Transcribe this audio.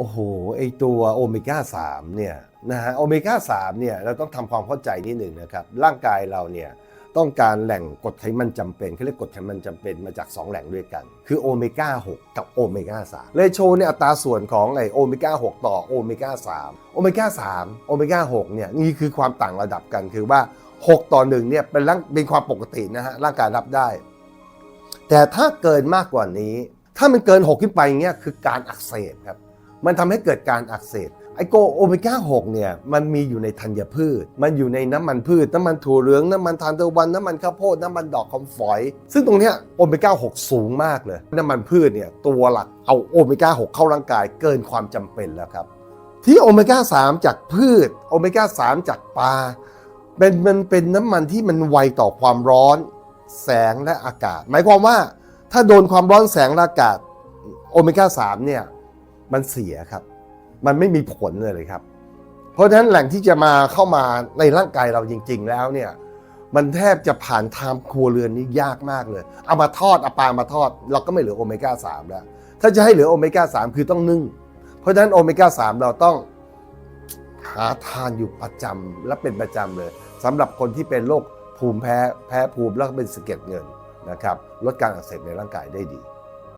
โอ้โหไอตัวโอเมก้า3เนี่ยนะฮะโอเมก้า3เนี่ยเราต้องทำความเข้าใจนิดหนึ่งนะครับ ร่างกายเราเนี่ยต้องการแหล่งกรดไขมันจำเป็นเขาเรียกกรดไขมันจำเป็นมาจาก 2 แหล่งด้วยกัน คือโอเมก้า6กับโอเมก้า3เลยโชว์เนี่ยอัตราส่วนของไอโอเมก้า6ต่อโอเมก้า3โอเมก้า3โอเมก้า6เนี่ยนี่คือความต่างระดับกันคือว่า 6 ต่อ1เนี่ยเป็นร่างเป็นความปกตินะฮะร่างกายรับได้ แต่ถ้าเกินมากกว่านี้ ถ้ามันเกิน 6 ขึ้นไปเงี้ยคือการอักเสบครับ มันทำให้เกิดการอักเสบไอโกโอเมก้า 6 เนี่ย มันมีอยู่ในธัญพืช มันอยู่ในน้ำมันพืช น้ำมันถั่วเหลือง น้ำมันทานตะวัน น้ำมันข้าวโพด น้ำมันดอกคำฝอย ซึ่งตรงเนี้ยโอเมก้า 6 สูงมากเลย น้ำมันพืชเนี่ย ตัวหลักเอาโอเมก้า 6 เข้าร่างกายเกินความจำเป็นแล้วครับ ที่โอเมก้า 3 จากพืช โอเมก้า 3 จากปลา เป็นมันเป็นน้ำมันที่มันไวต่อความร้อน แสงและอากาศ หมายความว่าถ้าโดนความร้อนแสงและอากาศโอเมก้า 3 เนี่ย มันเสียครับ มันไม่มีผลเลยครับ เพราะฉะนั้นแหล่งที่จะมาเข้ามาในร่างกายเราจริง ๆ แล้วเนี่ยมันแทบจะผ่านทางครัวเรือนนี่ยากมากเลย เอามาทอดเอาปลามาทอด เราก็ไม่เหลือโอเมก้า3แล้ว ถ้าจะให้เหลือโอเมก้า3คือต้องนึ่ง เพราะฉะนั้นโอเมก้า3เราต้องหาทานอยู่ประจำและเป็นประจำเลยสำหรับคนที่เป็นโรคภูมิแพ้แพ้ภูมิแล้วก็เป็นสะเก็ดเงินนะครับลดการอักเสบในร่างกายได้ดี